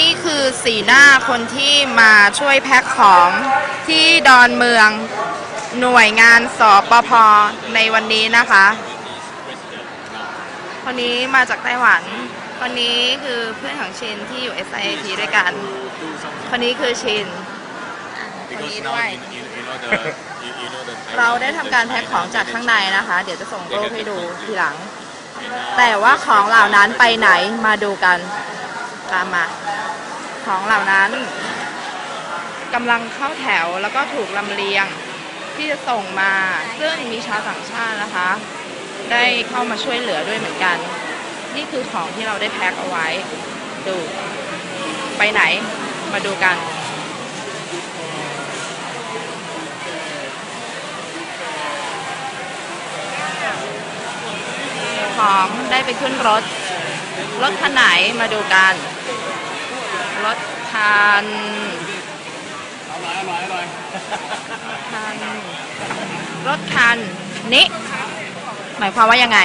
นี่คือสีหน้าคนที่มาช่วยแพ็คของที่ดอนเมืองหน่วยงานสปพในวันนี้นะคะ คนนี้มาจากไต้หวัน คนนี้คือเพื่อนของชินที่อยู่ SIT ด้วยกัน คนนี้คือชินอะคนนี้ด้วย เราได้ทำการแพ็คของจากข้างในนะคะ เดี๋ยวจะส่งรูปให้ดูทีหลัง แต่ว่าของเหล่านั้นไปไหนมาดูกันตามมา ของเหล่านั้นกำลังเข้าแถวแล้วก็ถูกลำเลียงที่จะส่งมา ซึ่งมีชาวต่างชาตินะคะ ได้เข้ามาช่วยเหลือด้วยเหมือนกัน นี่คือของที่เราได้แพ็คเอาไว้ ดู ไปไหน มาดูกัน ของได้ไปขึ้นรถ รถคันไหนมาดูกัน รถคันคันรถคันนี้ หมายความว่ายังไง